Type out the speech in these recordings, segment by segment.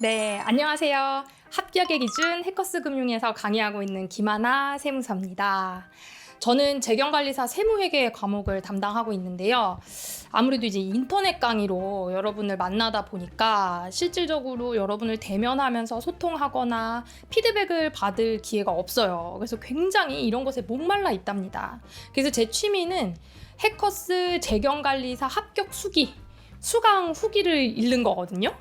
네, 안녕하세요. 합격의 기준 해커스 금융에서 강의하고 있는 김하나 세무사입니다. 저는 재경관리사 세무회계 과목을 담당하고 있는데요. 아무래도 이제 인터넷 강의로 여러분을 만나다 보니까 실질적으로 여러분을 대면하면서 소통하거나 피드백을 받을 기회가 없어요. 그래서 굉장히 이런 것에 목말라 있답니다. 그래서 제 취미는 해커스 재경관리사 합격 수기, 수강 후기를 읽는 거거든요.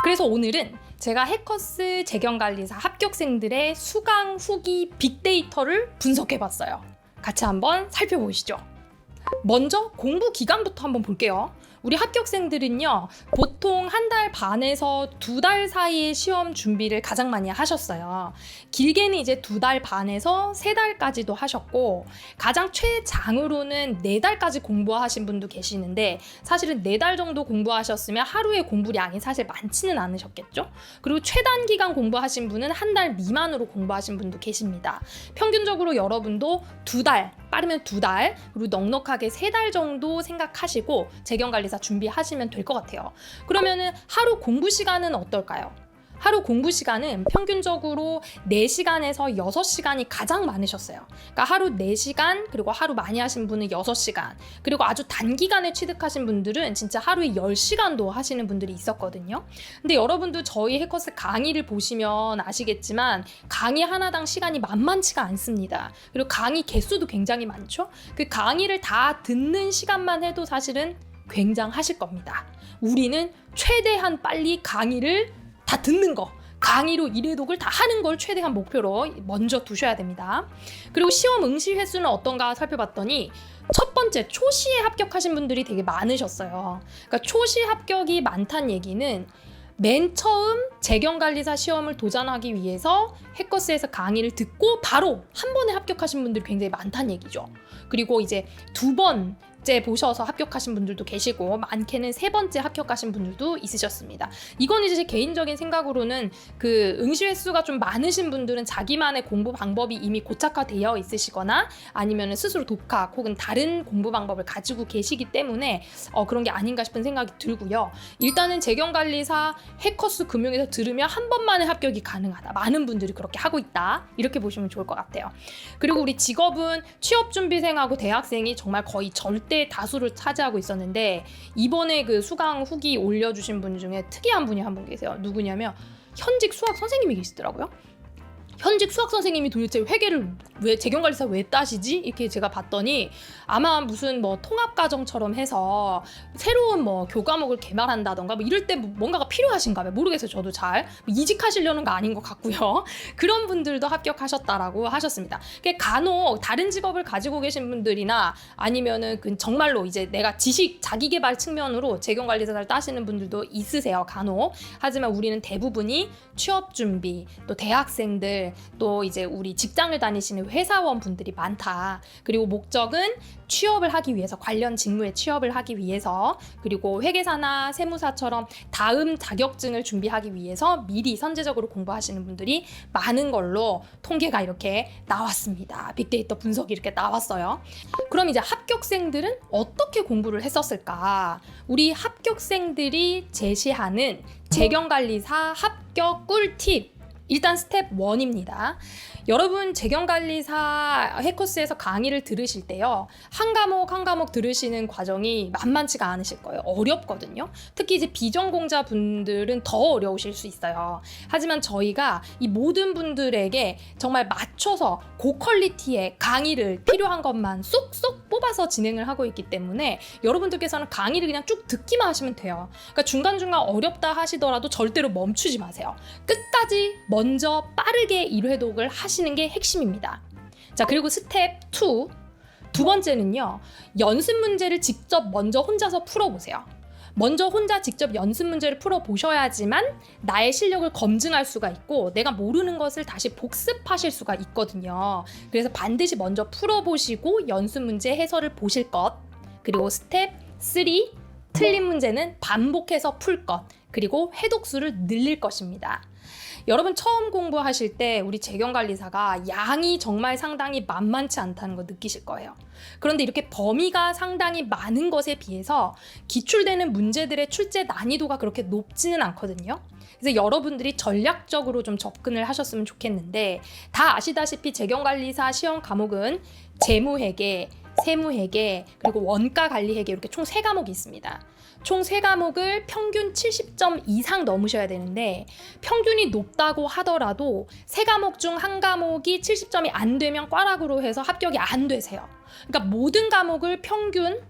그래서 오늘은 제가 해커스 재경관리사 합격생들의 수강 후기 빅데이터를 분석해봤어요. 같이 한번 살펴보시죠. 먼저 공부 기간부터 한번 볼게요. 우리 합격생들은요, 보통 한 달 반에서 두 달 사이에 시험 준비를 가장 많이 하셨어요. 길게는 이제 두 달 반에서 세 달까지도 하셨고, 가장 최장으로는 네 달까지 공부하신 분도 계시는데, 사실은 네 달 정도 공부하셨으면 하루에 공부량이 사실 많지는 않으셨겠죠? 그리고 최단 기간 공부하신 분은 한 달 미만으로 공부하신 분도 계십니다. 평균적으로 여러분도 두 달, 빠르면 두 달, 그리고 넉넉하게 세 달 정도 생각하시고 재경관리사 준비하시면 될 것 같아요. 그러면은 하루 공부 시간은 어떨까요? 하루 공부 시간은 평균적으로 4시간에서 6시간이 가장 많으셨어요. 그러니까 하루 4시간, 그리고 하루 많이 하신 분은 6시간, 그리고 아주 단기간에 취득하신 분들은 진짜 하루에 10시간도 하시는 분들이 있었거든요. 근데 여러분도 저희 해커스 강의를 보시면 아시겠지만 강의 하나당 시간이 만만치가 않습니다. 그리고 강의 개수도 굉장히 많죠. 그 강의를 다 듣는 시간만 해도 사실은 굉장하실 겁니다. 우리는 최대한 빨리 강의를 다 듣는 거. 강의로 일회독을 다 하는 걸 최대한 목표로 먼저 두셔야 됩니다. 그리고 시험 응시 횟수는 어떤가 살펴봤더니 첫 번째 초시에 합격하신 분들이 되게 많으셨어요. 그러니까 초시 합격이 많다는 얘기는 맨 처음 재경관리사 시험을 도전하기 위해서 해커스에서 강의를 듣고 바로 한 번에 합격하신 분들이 굉장히 많다는 얘기죠. 그리고 이제 두 번 째 보셔서 합격하신 분들도 계시고 많게는 세 번째 합격하신 분들도 있으셨습니다. 이건 이제 제 개인적인 생각으로는 그 응시 횟수가 좀 많으신 분들은 자기만의 공부 방법이 이미 고착화되어 있으시거나 아니면 스스로 독학 혹은 다른 공부 방법을 가지고 계시기 때문에 어, 그런 게 아닌가 싶은 생각이 들고요. 일단은 재경관리사 해커스 금융에서 들으면 한 번만에 합격이 가능하다. 많은 분들이 그렇게 하고 있다. 이렇게 보시면 좋을 것 같아요. 그리고 우리 직업은 취업 준비생하고 대학생이 정말 거의 절대 다수를 차지하고 있었는데 이번에 그 수강 후기 올려주신 분 중에 특이한 분이 한 분 계세요. 누구냐면 현직 수학 선생님이 계시더라고요. 현직 수학 선생님이 도대체 회계를 왜 재경관리사 왜 따시지? 이렇게 제가 봤더니 아마 무슨 뭐 통합과정처럼 해서 새로운 뭐 교과목을 개발한다던가 뭐 이럴 때 뭔가가 필요하신가 봐요. 모르겠어요. 저도 잘뭐 이직하시려는 거 아닌 것 같고요. 그런 분들도 합격하셨다라고 하셨습니다. 간혹 다른 직업을 가지고 계신 분들이나 아니면은 그 정말로 이제 내가 지식 자기개발 측면으로 재경관리사를 따시는 분들도 있으세요. 간혹. 하지만 우리는 대부분이 취업 준비 또 대학생들 또 이제 우리 직장을 다니시는 회사원 분들이 많다. 그리고 목적은 취업을 하기 위해서 관련 직무에 취업을 하기 위해서 그리고 회계사나 세무사처럼 다음 자격증을 준비하기 위해서 미리 선제적으로 공부하시는 분들이 많은 걸로 통계가 이렇게 나왔습니다. 빅데이터 분석이 이렇게 나왔어요. 그럼 이제 합격생들은 어떻게 공부를 했었을까? 우리 합격생들이 제시하는 재경관리사 합격 꿀팁 일단 스텝 1입니다. 여러분 재경관리사 해커스에서 강의를 들으실 때요. 한 과목 한 과목 들으시는 과정이 만만치가 않으실 거예요. 어렵거든요. 특히 이제 비전공자 분들은 더 어려우실 수 있어요. 하지만 저희가 이 모든 분들에게 정말 맞춰서 고퀄리티의 강의를 필요한 것만 쏙쏙 뽑아서 진행을 하고 있기 때문에 여러분들께서는 강의를 그냥 쭉 듣기만 하시면 돼요. 그러니까 중간중간 어렵다 하시더라도 절대로 멈추지 마세요. 끝까지 먼저 빠르게 1회독을 하시는 게 핵심입니다. 자, 그리고 스텝 2. 두 번째는요, 연습 문제를 직접 먼저 혼자서 풀어보세요. 먼저 혼자 직접 연습 문제를 풀어보셔야지만 나의 실력을 검증할 수가 있고 내가 모르는 것을 다시 복습하실 수가 있거든요. 그래서 반드시 먼저 풀어보시고 연습 문제 해설을 보실 것. 그리고 스텝 3. 틀린 문제는 반복해서 풀 것. 그리고 해독수를 늘릴 것입니다. 여러분 처음 공부하실 때 우리 재경관리사가 양이 정말 상당히 만만치 않다는 거 느끼실 거예요. 그런데 이렇게 범위가 상당히 많은 것에 비해서 기출되는 문제들의 출제 난이도가 그렇게 높지는 않거든요. 그래서 여러분들이 전략적으로 좀 접근을 하셨으면 좋겠는데 다 아시다시피 재경관리사 시험 과목은 재무회계, 세무회계, 그리고 원가관리회계 이렇게 총 세 과목이 있습니다. 총세 과목을 평균 70점 이상 넘으셔야 되는데 평균이 높다고 하더라도 세 과목 중 한 과목이 70점이 안 되면 꽈락으로 해서 합격이 안 되세요. 그러니까 모든 과목을 평균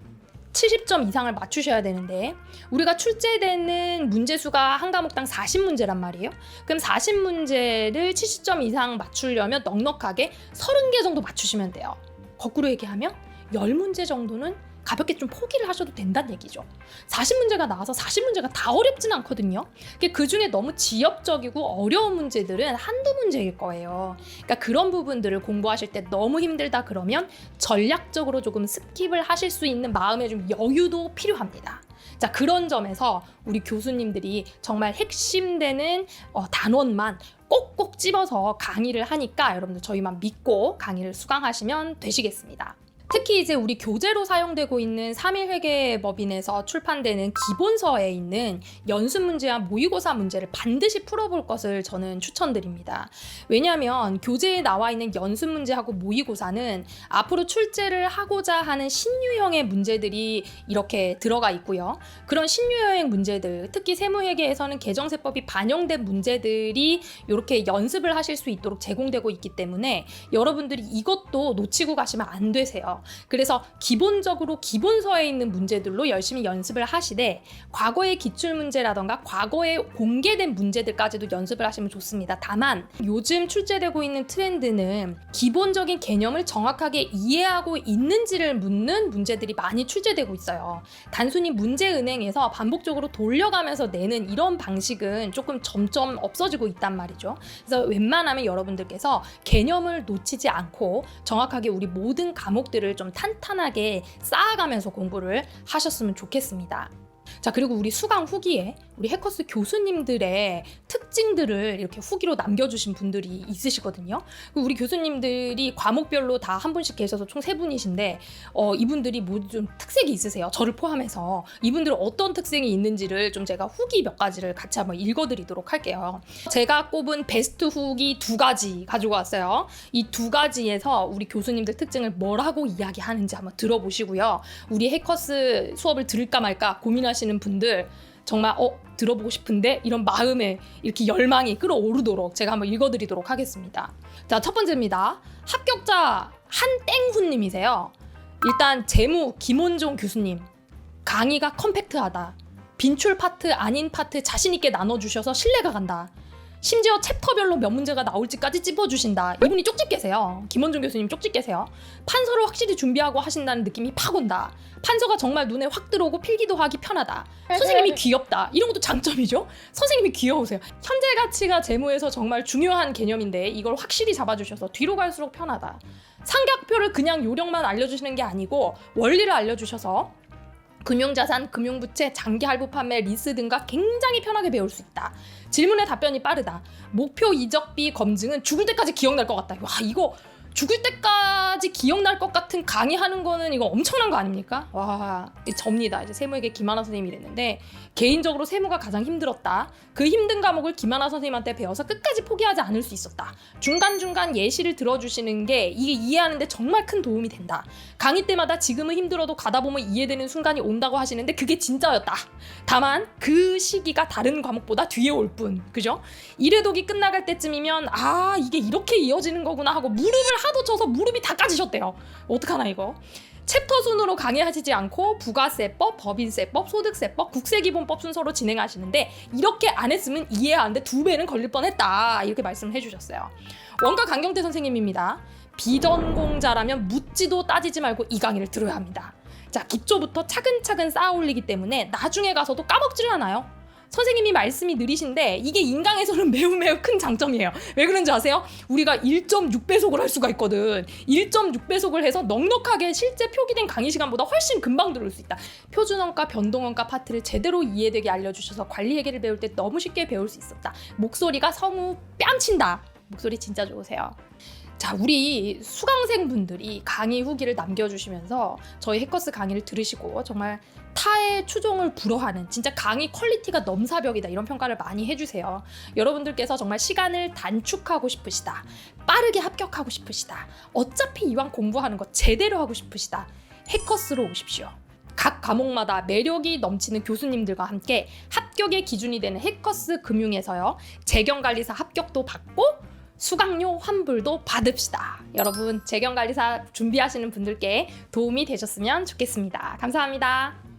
70점 이상을 맞추셔야 되는데 우리가 출제되는 문제 수가 한 과목당 40문제란 말이에요. 그럼 40문제를 70점 이상 맞추려면 넉넉하게 30개 정도 맞추시면 돼요. 거꾸로 얘기하면 10문제 정도는 가볍게 좀 포기를 하셔도 된다는 얘기죠. 40문제가 나와서 40문제가 다 어렵진 않거든요. 그 중에 너무 지엽적이고 어려운 문제들은 한두 문제일 거예요. 그러니까 그런 부분들을 공부하실 때 너무 힘들다 그러면 전략적으로 조금 스킵을 하실 수 있는 마음의 좀 여유도 필요합니다. 자 그런 점에서 우리 교수님들이 정말 핵심되는 어, 단원만 꼭꼭 집어서 강의를 하니까 여러분들 저희만 믿고 강의를 수강하시면 되시겠습니다. 특히 이제 우리 교재로 사용되고 있는 3일 회계법인에서 출판되는 기본서에 있는 연습 문제와 모의고사 문제를 반드시 풀어볼 것을 저는 추천드립니다. 왜냐하면 교재에 나와 있는 연습 문제하고 모의고사는 앞으로 출제를 하고자 하는 신유형의 문제들이 이렇게 들어가 있고요. 그런 신유형 문제들, 특히 세무회계에서는 개정세법이 반영된 문제들이 이렇게 연습을 하실 수 있도록 제공되고 있기 때문에 여러분들이 이것도 놓치고 가시면 안 되세요. 그래서 기본적으로 기본서에 있는 문제들로 열심히 연습을 하시되 과거의 기출 문제라던가 과거에 공개된 문제들까지도 연습을 하시면 좋습니다. 다만 요즘 출제되고 있는 트렌드는 기본적인 개념을 정확하게 이해하고 있는지를 묻는 문제들이 많이 출제되고 있어요. 단순히 문제 은행에서 반복적으로 돌려가면서 내는 이런 방식은 조금 점점 없어지고 있단 말이죠. 그래서 웬만하면 여러분들께서 개념을 놓치지 않고 정확하게 우리 모든 과목들을 좀 탄탄하게 쌓아가면서 공부를 하셨으면 좋겠습니다. 자, 그리고 우리 수강 후기에 우리 해커스 교수님들의 특 징들을 이렇게 후기로 남겨주신 분들이 있으시거든요. 그 우리 교수님들이 과목별로 다 한 분씩 계셔서 총 세 분이신데, 어, 이분들이 모두 좀 특색이 있으세요. 저를 포함해서. 이분들은 어떤 특징이 있는지를 좀 제가 후기 몇 가지를 같이 한번 읽어드리도록 할게요. 제가 꼽은 베스트 후기 두 가지 가지고 왔어요. 이 두 가지에서 우리 교수님들 특징을 뭐라고 이야기하는지 한번 들어보시고요. 우리 해커스 수업을 들을까 말까 고민하시는 분들 정말 어 들어보고 싶은데 이런 마음에 이렇게 열망이 끌어오르도록 제가 한번 읽어드리도록 하겠습니다. 자 첫 번째입니다. 합격자 한땡훈님이세요. 일단 재무 김원종 교수님 강의가 컴팩트하다. 빈출 파트 아닌 파트 자신 있게 나눠주셔서 신뢰가 간다. 심지어 챕터별로 몇 문제가 나올지까지 찝어주신다. 이분이 쪽집 계세요. 김원중 교수님 쪽집 계세요. 판서를 확실히 준비하고 하신다는 느낌이 팍 온다. 판서가 정말 눈에 확 들어오고 필기도 하기 편하다. 선생님이 귀엽다. 이런 것도 장점이죠. 선생님이 귀여우세요. 현재 가치가 재무에서 정말 중요한 개념인데 이걸 확실히 잡아주셔서 뒤로 갈수록 편하다. 삼각표를 그냥 요령만 알려주시는 게 아니고 원리를 알려주셔서 금융자산, 금융부채, 장기 할부 판매, 리스 등과 굉장히 편하게 배울 수 있다. 질문에 답변이 빠르다. 목표 이적비 검증은 죽을 때까지 기억날 것 같다. 와 이거 죽을 때까지 기억날 것 같은 강의하는 거는 이거 엄청난 거 아닙니까? 와, 이 접니다. 이제 세무에게 김하나 선생님이 이랬는데 개인적으로 세무가 가장 힘들었다. 그 힘든 과목을 김하나 선생님한테 배워서 끝까지 포기하지 않을 수 있었다. 중간중간 예시를 들어주시는 게 이게 이해하는데 정말 큰 도움이 된다. 강의 때마다 지금은 힘들어도 가다 보면 이해되는 순간이 온다고 하시는데 그게 진짜였다. 다만 그 시기가 다른 과목보다 뒤에 올 뿐. 그죠? 일회독이 끝나갈 때쯤이면 아 이게 이렇게 이어지는 거구나 하고 무릎을 하도 쳐서 무릎이 다 까지셨대요. 어떡하나 이거. 챕터 순으로 강의하시지 않고 부가세법, 법인세법, 소득세법, 국세기본법 순서로 진행하시는데 이렇게 안 했으면 이해하는데 두 배는 걸릴 뻔했다 이렇게 말씀을 해주셨어요. 원가 강경태 선생님입니다. 비전공자라면 묻지도 따지지 말고 이 강의를 들어야 합니다. 자 기초부터 차근차근 쌓아 올리기 때문에 나중에 가서도 까먹지를 않아요. 선생님이 말씀이 느리신데 이게 인강에서는 매우 매우 큰 장점이에요. 왜 그런지 아세요? 우리가 1.6배속을 할 수가 있거든. 1.6배속을 해서 넉넉하게 실제 표기된 강의 시간보다 훨씬 금방 들을 수 있다. 표준어과 변동어과 파트를 제대로 이해되게 알려주셔서 관리 회계를 배울 때 너무 쉽게 배울 수 있었다. 목소리가 성우 뺨친다. 목소리 진짜 좋으세요. 자, 우리 수강생분들이 강의 후기를 남겨주시면서 저희 해커스 강의를 들으시고 정말 타의 추종을 불허하는 진짜 강의 퀄리티가 넘사벽이다 이런 평가를 많이 해주세요. 여러분들께서 정말 시간을 단축하고 싶으시다. 빠르게 합격하고 싶으시다. 어차피 이왕 공부하는 거 제대로 하고 싶으시다. 해커스로 오십시오. 각 과목마다 매력이 넘치는 교수님들과 함께 합격의 기준이 되는 해커스 금융에서요. 재경관리사 합격도 받고 수강료 환불도 받읍시다. 여러분 재경관리사 준비하시는 분들께 도움이 되셨으면 좋겠습니다. 감사합니다.